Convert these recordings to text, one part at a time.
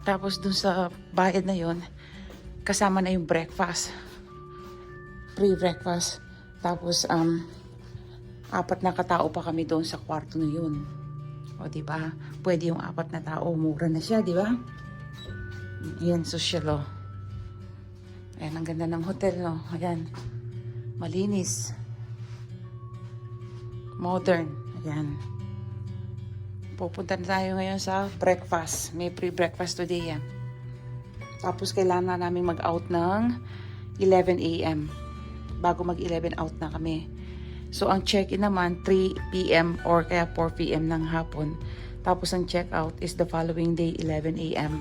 Tapos dun sa bayad na yon kasama na yung breakfast. Free breakfast. Tapos, um, apat na katao pa kami doon sa kwarto na yun. O, di ba? Pwede yung apat na tao. Mura na siya, di ba? Ayan, social, o. Ayan, ang ganda ng hotel, no? Ayan. Malinis. Modern. Ayan. Pupunta na tayo ngayon sa breakfast. May free breakfast today, yan. Tapos kailangan namin mag-out ng 11 a.m. Bago mag-11 out na kami. So ang check-in naman 3 p.m. or kaya 4 p.m. ng hapon. Tapos ang check-out is the following day 11 a.m.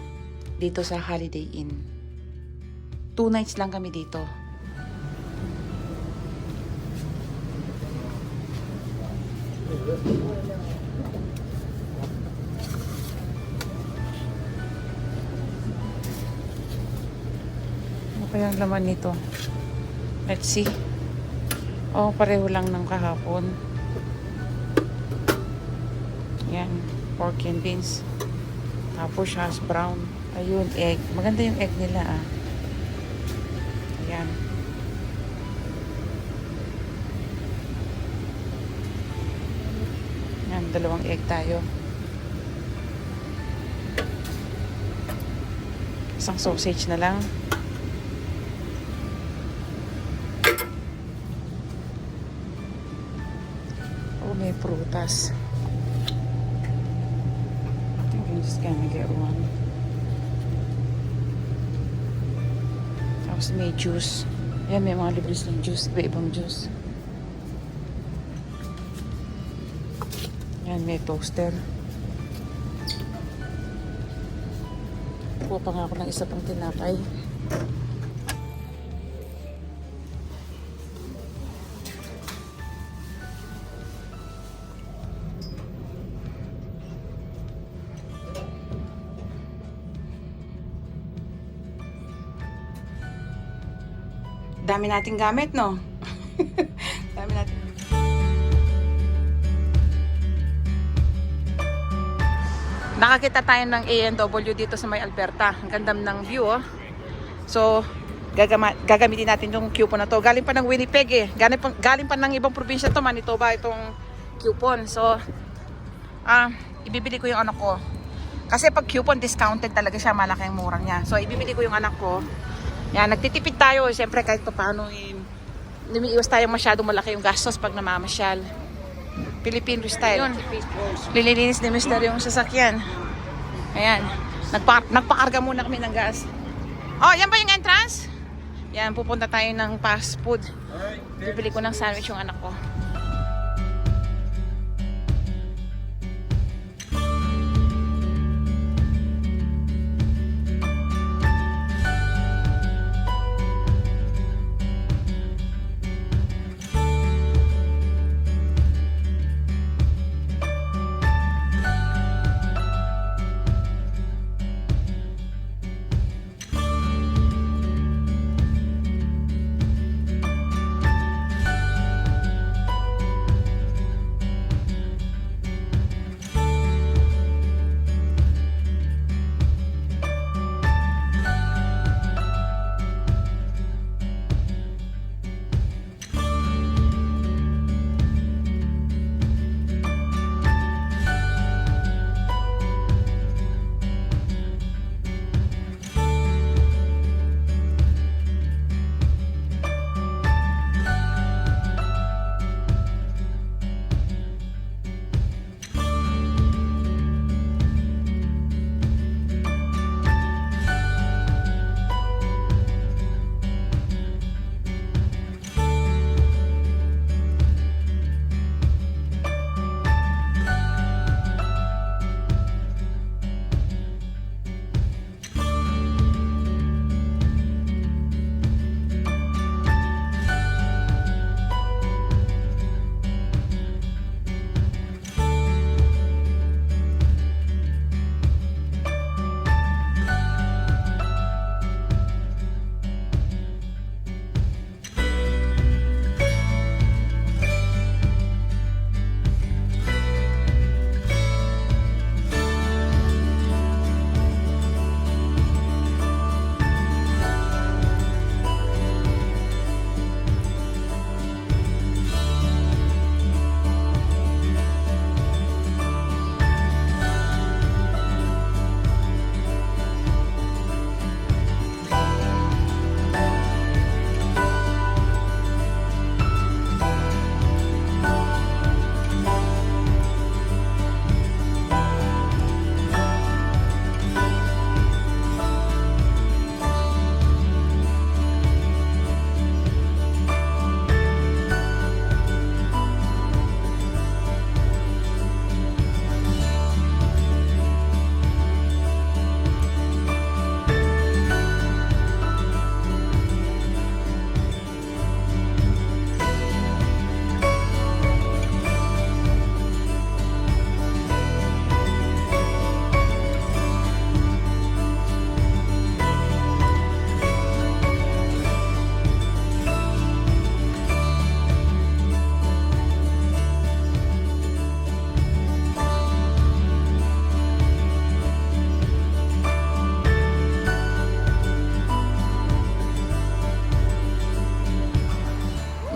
dito sa Holiday Inn. Two nights lang kami dito. Kaya ang laman nito? Let's see. Oh, pareho lang ng kahapon. Yan, pork and beans. Tapos hash brown. Ayun, egg. Maganda yung egg nila ah. Ayan. Yan, dalawang egg tayo. Isang sausage na lang. Prutas. I think I'm just gonna get one. Tapos may juice. Yan, may mga libres ng juice. Iba-ibang juice. Yan, may toaster. Kuha pa nga ako ng isa pang tinapay. Dami nating gamit, no? Dami natin. Nakakita tayo ng ANW dito sa may Alberta. Ang ganda ng view, oh. So, gagama, gagamitin natin yung coupon na to. Galing pa ng Winnipeg, eh. Galing pa, galing pa ng ibang probinsya to, Manitoba, itong coupon. So, ah, ibibili ko yung anak ko. Kasi pag coupon, discounted talaga siya. Malaki ang murang niya. So, ibibili ko yung anak ko. Yan, nagtitipid tayo. Siyempre, kahit pa paano, eh, lumiiwas tayo masyadong malaki yung gastos pag namamasyal. Filipino style. Yun. Lililinis ni Mister yung sasakyan. Ayan. Nagpa nagpakarga muna kami ng gas. Oh, yan ba yung entrance? Yan, pupunta tayo ng fast food. Bibili ko ng sandwich yung anak ko.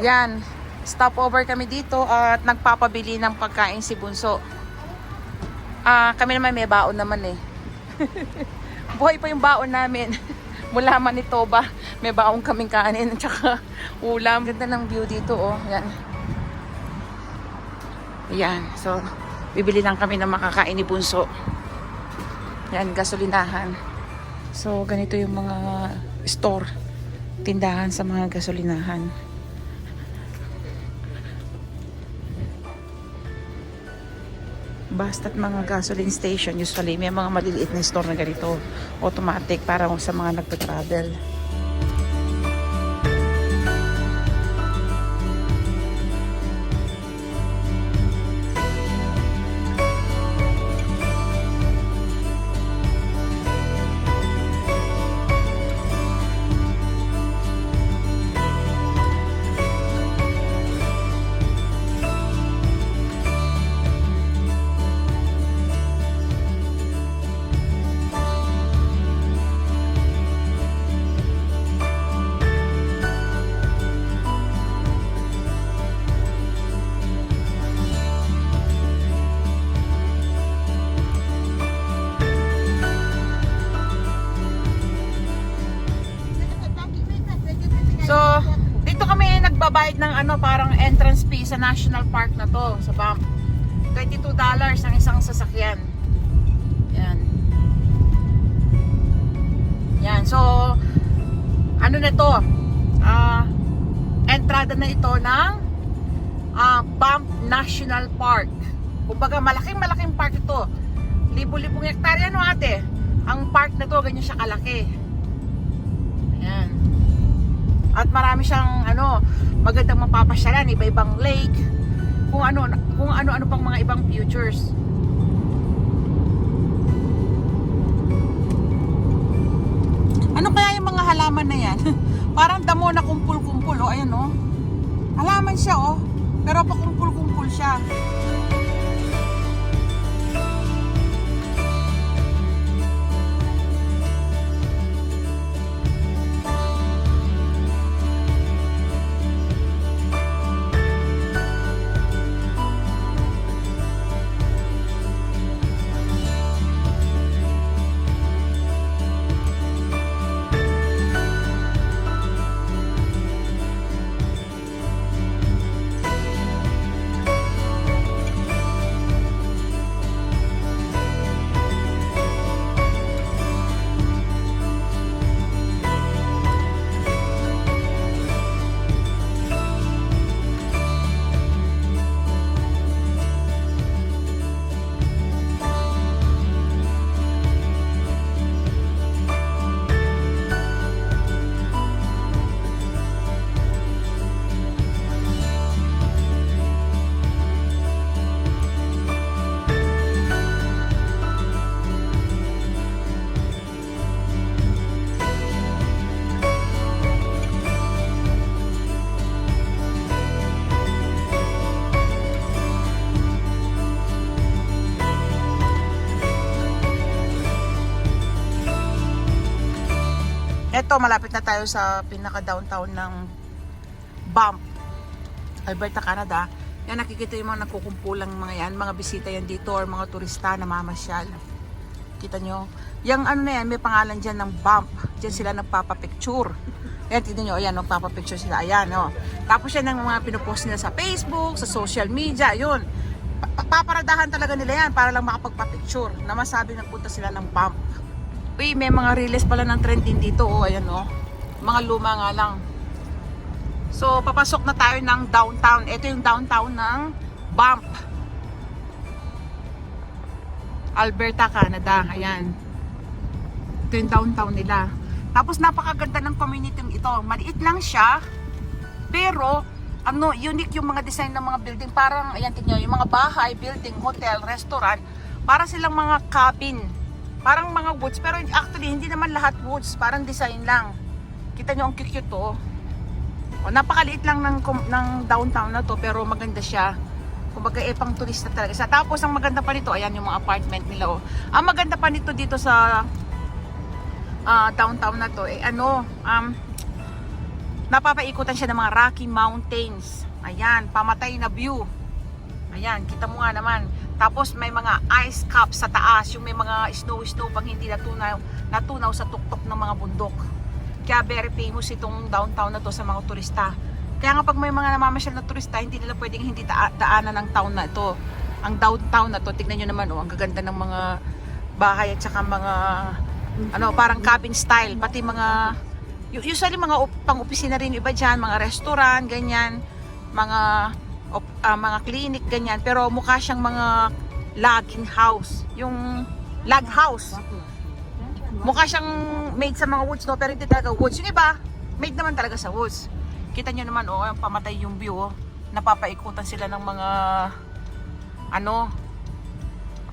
Yan. Stopover kami dito at nagpapabili ng pagkain si Bunso. Ah, kami naman may baon naman eh. Buhay pa yung baon namin. Mula Manitoba, may baon kaming kanin at saka ulam. Ganda ng view dito oh. Yan. Yan. So, bibili lang kami ng makakain ni Bunso. Yan, gasolinahan. So, ganito yung mga store, tindahan sa mga gasolinahan. Basta't mga gasoline station, usually may mga maliliit na store na ganito, automatic para sa mga nagpa-travel. Sa national park na to, sa BAM. $22 ang isang sasakyan. Yan. Yan. So, ano na to? Ah, entrada na ito ng ah, Banff National Park. Kumbaga, malaking malaking park ito. Libo-libong hektarya no ate? Ang park na to, ganyan siya kalaki. Ayan. At marami siyang ano, magandang mapapasyalan, iba-ibang lake, kung ano kung ano-ano pang mga ibang futures. Ano kaya yung mga halaman na yan? Parang damo na kumpul-kumpul, oh, ayan oh. Halaman siya oh, pero pa kumpul-kumpul siya. Eto, malapit na tayo sa pinaka-downtown ng Banff, Alberta, Canada. Yan, nakikita yung mga nagkukumpulang mga yan, mga bisita yan dito or mga turista na mamasyal. Kita nyo? Yung ano na yan, may pangalan dyan ng Banff. Diyan sila nagpapapicture. Ayan, tignan nyo, ayan, nagpapapicture sila. Ayan, oh. Tapos yan ang mga pinupost nila sa Facebook, sa social media, yun. Pa- Paparadahan talaga nila yan para lang makapagpapicture na masabi na punta sila ng Banff. Uy, may mga release pala ng trending dito. Oh, ayan oh. Mga luma nga lang. So, papasok na tayo ng downtown. Ito yung downtown ng Banff. Alberta, Canada. Ayan. Ito yung downtown nila. Tapos napakaganda ng community ito. Maliit lang siya. Pero, ano, unique yung mga design ng mga building. Parang, ayan, tingnan yung mga bahay, building, hotel, restaurant. Para silang mga cabin. Parang mga woods. Pero actually, hindi naman lahat woods. Parang design lang. Kita nyo ang cute to. O, napakaliit lang ng, ng downtown na to. Pero maganda siya. Kumbaga, eh, pang turista talaga. Sa tapos, ang maganda pa nito, ayan yung mga apartment nila. Oh. Ang maganda pa nito dito sa ah, downtown na to, eh, ano, um, napapaikutan siya ng mga Rocky Mountains. Ayan, pamatay na view. Ayan, kita mo nga naman. Tapos may mga ice caps sa taas, yung may mga snow-snow pang hindi natunaw, natunaw sa tuktok ng mga bundok. Kaya very famous itong downtown na to sa mga turista. Kaya nga pag may mga namamasyal na turista, hindi nila pwedeng hindi daa- daanan ng town na ito. Ang downtown na to, tignan nyo naman, oh, ang gaganda ng mga bahay at saka mga ano, parang cabin style, pati mga usually mga op- pang-opisina rin iba diyan, mga restaurant, ganyan, mga op- ah, mga clinic ganyan, pero mukha siyang mga logging house, yung log house. Mukha siyang made sa mga woods, no? pero hindi talaga woods. Yung iba, made naman talaga sa woods. Kita nyo naman, oh, pamatay yung view, oh. Napapaikutan sila ng mga, ano,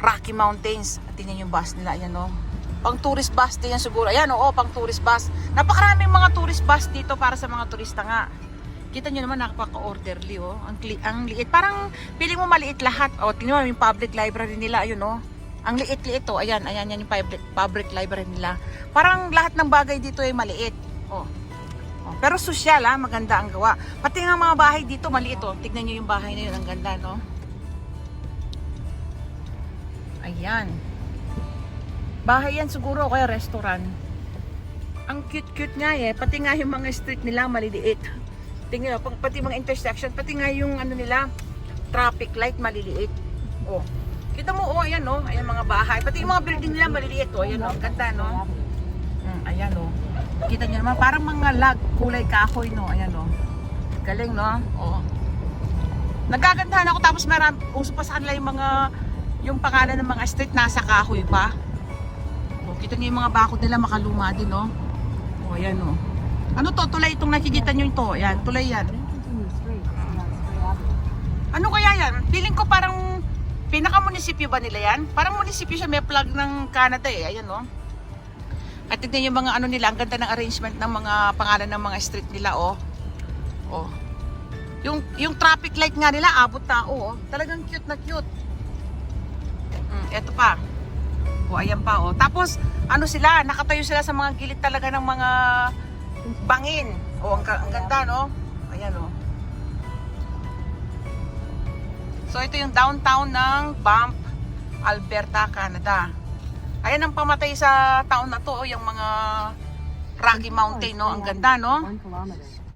Rocky Mountains. At tingnan yung bus nila, ayan, oh. Pang tourist bus din yan siguro. Ayan, oo, pang tourist bus. Napakaraming mga tourist bus dito para sa mga turista nga. Kita nyo naman, nakapaka-orderly, oh. Ang, ang liit. Parang, piling mo maliit lahat. Oh, tingnan mo, yung public library nila, ayun, oh. Ang liit-liit, oh. Ayan, ayan, yan yung public, public library nila. Parang lahat ng bagay dito ay maliit. Oh. Oh, pero sosyal ha, maganda ang gawa. Pati nga mga bahay dito maliit oh. Tignan niyo yung bahay na yun, ang ganda no. Ayan. Bahay yan siguro o kaya restaurant. Ang cute-cute nga eh. Pati nga yung mga street nila maliliit. Tingnan mo, pati mga intersection, pati nga yung ano nila, traffic light maliliit. Oh. Kita mo, oh, ayan, oh, ayan mga bahay. Pati yung mga building nila maliliit, oh, ayan, oh, ganda, no? Mm, ayan, oh. Kita niyo naman, parang mga lag, kulay kahoy, no? Ayan, oh. Galing, no? Oh. Nagagandahan ako, tapos meron, uso pa sa kanila yung mga, yung pangalan ng mga street, nasa kahoy pa. Oh, kita niyo yung mga bakod nila, makaluma din, no? Oh, ayan, oh. Ano to? Tulay itong nakikita niyo ito. Ayan, tulay yan. Ano kaya yan? Feeling ko parang pinaka-munisipyo ba nila yan? Parang munisipyo siya, may plug ng Canada eh. Ayan no. At tignan yung mga ano nila, ang ganda ng arrangement ng mga pangalan ng mga street nila oh. Oh. Yung yung traffic light nga nila abot tao oh. Talagang cute na cute. Mm, eto pa. Oh, ayan pa oh. Tapos ano sila, nakatayo sila sa mga gilid talaga ng mga bangin. Oh, ang, ang ganda no. Ayan oh. So ito yung downtown ng Banff, Alberta, Canada. Ayan ang pamatay sa taon na to, oh, yung mga Rocky Mountain, no? Ang ganda, no?